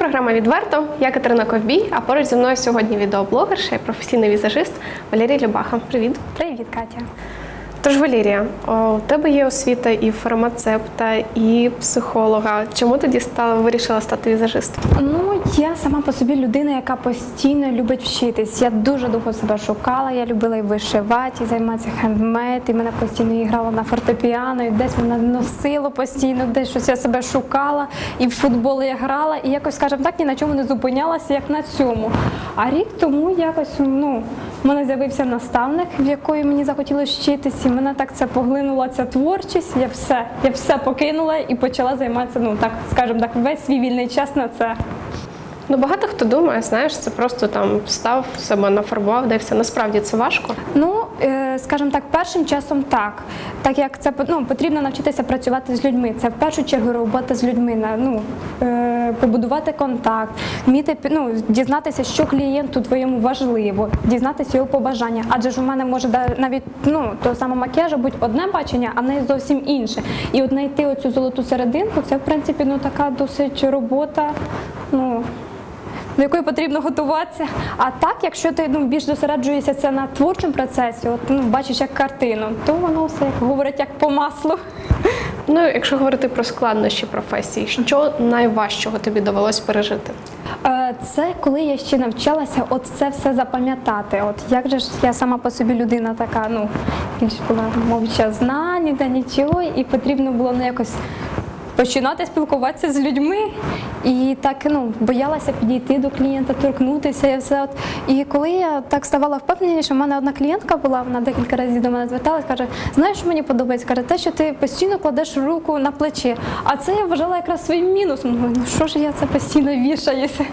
програма Відверто. Я Катерина Ковбій, а поруч зі мною сьогодні відеоблогерша і професійний візажист Валерій Любаха. Привіт. Привіт, Катя. Тож, Валерія, у тебе є освіта і фармацевта, і психолога. Чому тоді стала вирішила стати візажистом? Ну, я сама по собі людина, яка постійно любить вчитись. Я дуже довго себе шукала. Я любила і вишивати, і займатися хендмейд, і мене постійно грала на фортепіано, і десь мене носило постійно, десь щось я себе шукала, і в футбол я грала, і якось, скажімо так, ні на чому не зупинялася, як на цьому. А рік тому якось ну, в мене з'явився наставник, в якої мені захотілося вчитись, і мене так це поглинула ця творчість. Я все, я все покинула і почала займатися, ну так скажімо так, весь свій вільний час на це. Ну, багато хто думає, знаєш, це просто там встав себе нафарбував, де все. Насправді це важко. Ну, е, скажімо так, першим часом так. Так як це ну, потрібно навчитися працювати з людьми. Це в першу чергу робота з людьми. Ну, е, побудувати контакт, вміти ну, дізнатися, що клієнту твоєму важливо, дізнатися його побажання. Адже ж у мене може навіть ну, того самого макіяжу бути одне бачення, а в неї зовсім інше. І от знайти оцю золоту серединку, це в принципі ну, така досить робота. Ну, до якої потрібно готуватися. А так, якщо ти ну, більш зосереджуєшся це на творчому процесі, от ну бачиш як картину, то воно все як говорить як по маслу. Ну, якщо говорити про складнощі професії, що найважчого тобі довелось пережити? Е, Це коли я ще навчалася, от це все запам'ятати. От як же ж я сама по собі людина така, ну більш була мовчазна, ніде нічого, і потрібно було ну, якось. Починати спілкуватися з людьми і так ну боялася підійти до клієнта, торкнутися і все. От і коли я так ставала впевненіше, в мене одна клієнтка була, вона декілька разів до мене зверталась, каже: знаєш, що мені подобається? каже, те, що ти постійно кладеш руку на плече. А це я вважала якраз своїм мінусом. Думаю, ну що ж я це постійно вішаюся?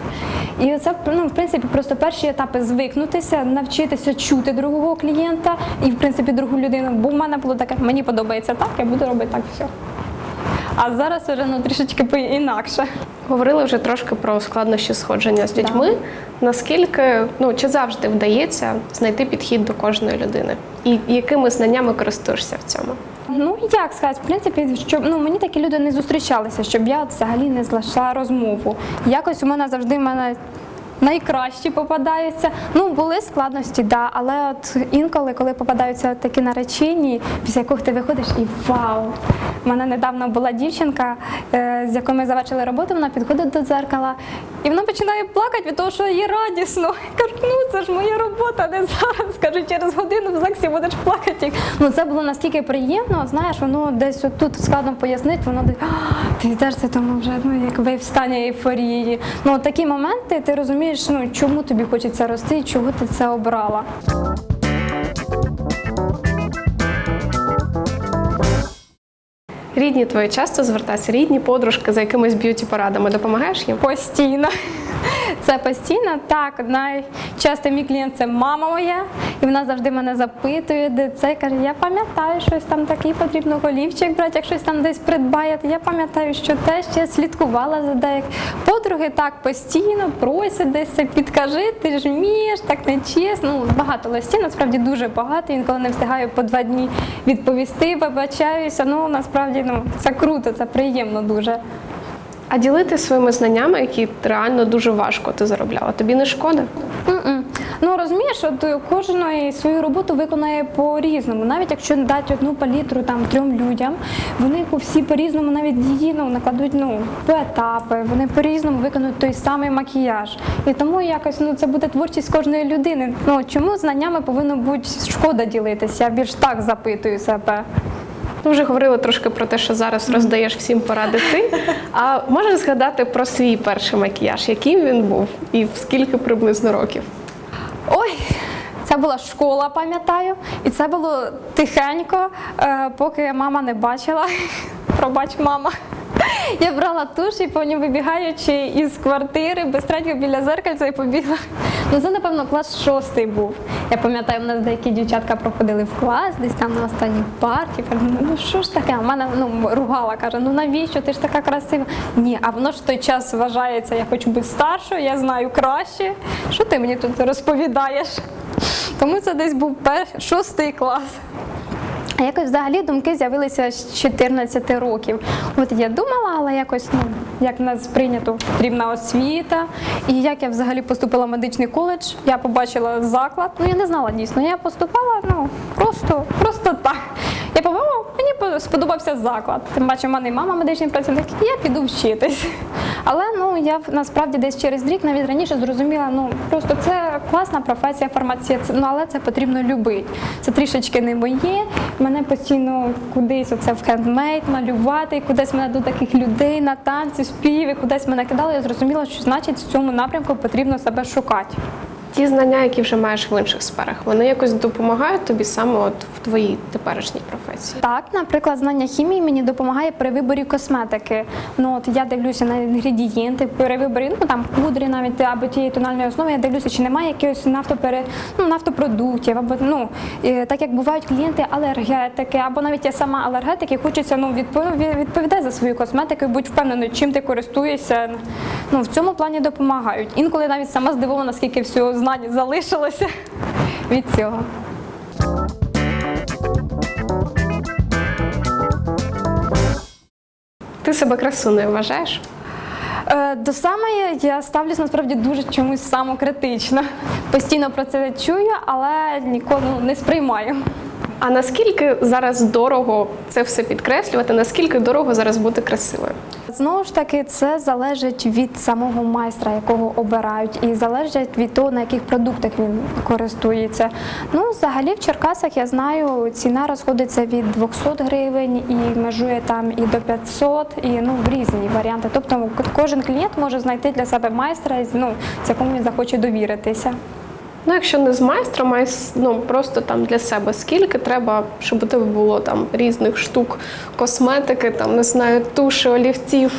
І це ну, в принципі просто перші етапи звикнутися, навчитися чути другого клієнта і в принципі другу людину. Бо в мене було таке, мені подобається так, я буду робити так все. А зараз вже ну трішечки інакше. Говорили вже трошки про складнощі сходження з людьми. Наскільки ну чи завжди вдається знайти підхід до кожної людини, і якими знаннями користуєшся в цьому? Ну як сказати, в принципі, щоб ну мені такі люди не зустрічалися, щоб я взагалі не знайшла розмову. Якось у мене завжди в мене. Найкращі попадаються. Ну, були складності, да, але от інколи, коли попадаються такі наречені, після яких ти виходиш і вау! У мене недавно була дівчинка, е, з якою ми завершили роботу, вона підходить до дзеркала і вона починає плакати від того, що їй радісно. Я кажу, ну це ж моя робота, не зараз. Кажу, через годину в ЗАГСі будеш плакати. Ну це було настільки приємно, знаєш, воно десь отут тут складно пояснити, воно десь «А, ти теж це тому вже ну якби в стані ейфорії. Ну такі моменти ти розумієш, ну чому тобі хочеться рости, і чого ти це обрала. Рідні твої часто звертаються, рідні подружки за якимись б'юті порадами. Допомагаєш їм? Постійно. Це постійно. Так, найчастий мій клієнт це мама моя, і вона завжди мене запитує, де це каже, я пам'ятаю, щось там такий потрібно голівчик брати, як щось там десь придбає. Я пам'ятаю, що те ще слідкувала за деяк. Подруги так постійно просять десь це підкажи, ти ж вмієш, так не чесно. Ну, багато листів, насправді дуже багато. Інколи не встигаю по два дні відповісти, вибачаюся. Ну насправді ну це круто, це приємно дуже. А ділити своїми знаннями, які реально дуже важко ти заробляла. Тобі не шкода? М-м. Ну розумієш, от кожен свою роботу виконає по-різному. Навіть якщо дати одну палітру там трьом людям, вони всі по-різному навіть її ну, накладуть ну, по етапи, вони по-різному виконують той самий макіяж. І тому якось ну, це буде творчість кожної людини. Ну чому знаннями повинно бути шкода ділитися? Я більш так запитую себе. Ми вже говорили трошки про те, що зараз роздаєш всім поради ти. А можеш згадати про свій перший макіяж, яким він був і в скільки приблизно років? Ой, це була школа, пам'ятаю, і це було тихенько, е, поки мама не бачила. Пробач, мама. Я брала туш і потім вибігаючи із квартири, безстратько біля зеркальця і побігла. Ну це, напевно, клас шостий був. Я пам'ятаю, у нас деякі дівчатка проходили в клас, десь там на останній парті. Ну що ж таке? А мене ну, ругала, каже, ну навіщо? Ти ж така красива. Ні, а воно ж в той час вважається, я хочу бути старшою, я знаю краще. Що ти мені тут розповідаєш? Тому це десь був пер... шостий клас. А якось взагалі думки з'явилися з 14 років. От я думала, але якось ну як в нас прийнято потрібна освіта. І як я взагалі поступила в медичний коледж, я побачила заклад. Ну я не знала дійсно. Я поступала ну просто, просто так. Я подумала, мені сподобався заклад. Тим паче, в мене і мама медичний працівник, і я піду вчитись. Але ну я насправді десь через рік навіть раніше зрозуміла, ну просто це класна професія, фармація, ну але це потрібно любити. Це трішечки не моє. Мене постійно кудись оце в хендмейд малювати, кудись мене до таких людей на танці, співи, кудись мене кидали. Я зрозуміла, що значить в цьому напрямку потрібно себе шукати. Ті знання, які вже маєш в інших сферах, вони якось допомагають тобі саме от в твоїй теперішній професії. Так, наприклад, знання хімії мені допомагає при виборі косметики. Ну от я дивлюся на інгредієнти при виборі, ну там пудри навіть або тієї тональної основи. Я дивлюся, чи немає якихось нафтопере, ну, нафтопродуктів, або ну так як бувають клієнти алергетики, або навіть я сама алергетик, і хочеться ну відповідати за свою косметику, і будь впевненою, чим ти користуєшся. Ну в цьому плані допомагають. Інколи навіть сама здивована, скільки всього знань залишилося від цього. Ти себе красуною вважаєш? Е, До самої я ставлюсь насправді дуже чомусь самокритично. Постійно про це чую, але ніколи ну, не сприймаю. А наскільки зараз дорого це все підкреслювати? Наскільки дорого зараз бути красивою? Знову ж таки, це залежить від самого майстра, якого обирають, і залежить від того, на яких продуктах він користується. Ну, взагалі в Черкасах я знаю, ціна розходиться від 200 гривень і межує там і до 500, і ну в різні варіанти. Тобто кожен клієнт може знайти для себе майстра, ну, з якому він захоче довіритися. Ну, якщо не з майстром, а ну, просто там для себе, скільки треба, щоб у тебе було там різних штук косметики, там не знаю, туші, олівців,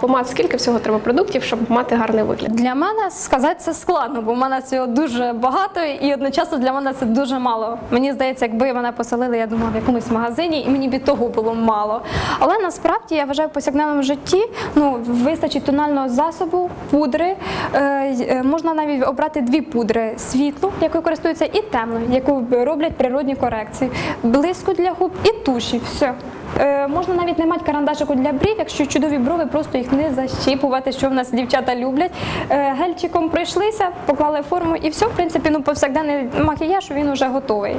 помад, скільки всього треба продуктів, щоб мати гарний вигляд? Для мене сказати це складно, бо в мене цього дуже багато, і одночасно для мене це дуже мало. Мені здається, якби мене поселили, я думала, в якомусь магазині, і мені і того було мало. Але насправді я вважаю, в повсякденному житті ну вистачить тонального засобу, пудри. Е, е, можна навіть обрати дві пудри: світлу, якою користуються, і темну, яку роблять природні корекції, блиску для губ і туші. Все. Е, можна навіть не мати карандашику для брів, якщо чудові брови, просто їх не защіпувати, що в нас дівчата люблять. Е, гельчиком пройшлися, поклали форму і все, в принципі, ну повсякденний макіяж він вже готовий.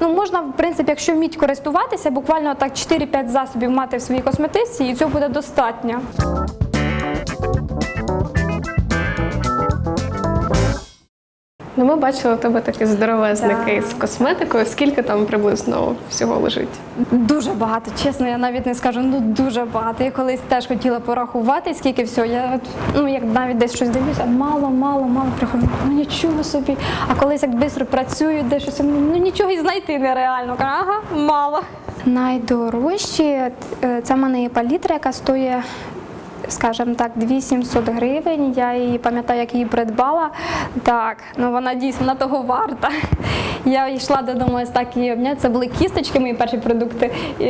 Ну, можна, в принципі, якщо вміть користуватися, буквально так 4-5 засобів мати в своїй косметиці, і цього буде достатньо. Ну, ми бачили у тебе такий здоровезний Так. кейс з косметикою. Скільки там приблизно всього лежить? Дуже багато, чесно, я навіть не скажу, ну дуже багато. Я колись теж хотіла порахувати, скільки всього. Я ну як навіть десь щось дивлюся, мало, мало, мало приходить. Ну нічого собі. А колись як швидко працюю, де щось, ну нічого і знайти нереально. Ага, мало. Найдорожчі е, це в мене є палітра, яка стоїть. Скажімо так, 2700 гривень. Я її пам'ятаю, як її придбала. Так, ну вона дійсно на того варта. Я йшла додому ось так її обняти. Це були кісточки, мої перші продукти, і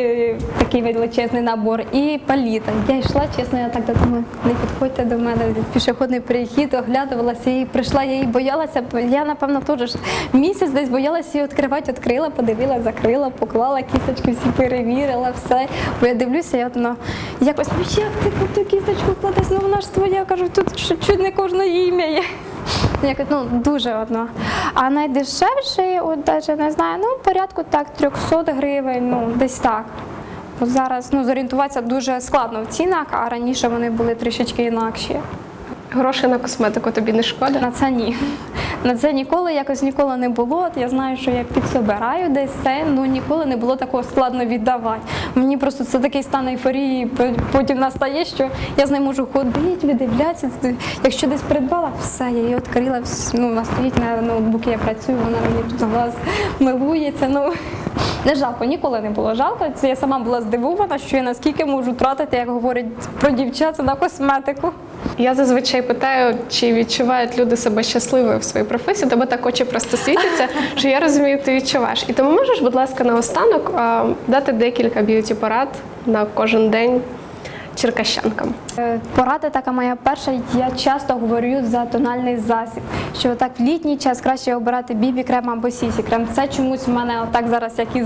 такий величезний набор, і паліта. Я йшла, чесно, я так додому, не підходьте до мене. Пішохідний перехід, оглядувалася і прийшла, я її боялася. Я, напевно, теж місяць десь боялася її відкривати, відкрила, подивила, закрила, поклала кісточки, всі перевірила, все. Бо я дивлюся, я ну, якось, ну як ти ту кісточку кладеш, ну вона ж твоя, кажу, тут чуть не кожне ім'я є. Ну, дуже одно. А найдешевший, от навіть не знаю, ну порядку так 300 гривень, ну десь так. Зараз ну, зорієнтуватися дуже складно в цінах, а раніше вони були трішечки інакші. Грошей на косметику тобі не шкода? На це ні. На це ніколи якось ніколи не було. От я знаю, що я підсобираю десь це, ну ніколи не було такого складно віддавати. Мені просто це такий стан ейфорії потім настає, що я з нею можу ходити, видивлятися. Якщо десь придбала, все, я її відкрила, ну, вона стоїть на ноутбуці, я працюю, вона мені глаз милується. Ну не жалко, ніколи не було жалко. Це я сама була здивована, що я наскільки можу тратити, як говорять про дівчат, на косметику. Я зазвичай питаю, чи відчувають люди себе щасливою в своїй професії. Тебе так очі просто світяться, що я розумію, ти відчуваєш. І тому можеш, будь ласка, наостанок дати декілька б'юті порад на кожен день, черкащанкам? Е, Порада така моя перша. Я часто говорю за тональний засіб, що так в літній час краще обирати бібі крем або сісі крем. Це чомусь в мене отак зараз як і.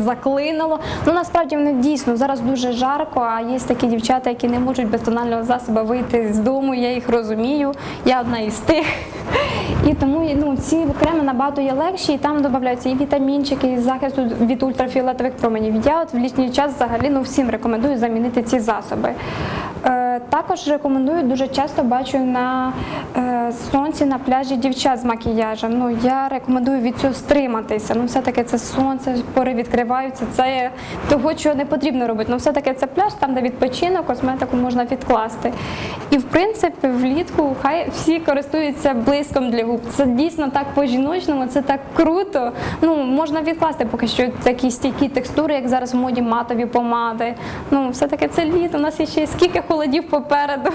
Ну насправді вони дійсно зараз дуже жарко. А є такі дівчата, які не можуть без тонального засобу вийти з дому. Я їх розумію. Я одна із тих. І тому ну, ці креми набагато є легші, і там додаються і вітамінчики, і захист від ультрафіолетових променів. Я от в літній час взагалі ну, всім рекомендую замінити ці засоби. Е, також рекомендую дуже часто бачу на е, сонці на пляжі дівчат з макіяжем. Ну я рекомендую від цього стриматися. Ну, все-таки це сонце, пори відкриваються. Це того, чого не потрібно робити. Ну, все-таки це пляж, там де відпочинок, косметику можна відкласти. І в принципі, влітку хай всі користуються блиском для губ. Це дійсно так по-жіночному, це так круто. Ну можна відкласти поки що такі стійкі текстури, як зараз в моді матові помади. Ну, все-таки це літо. У нас є ще скільки холодів попереду.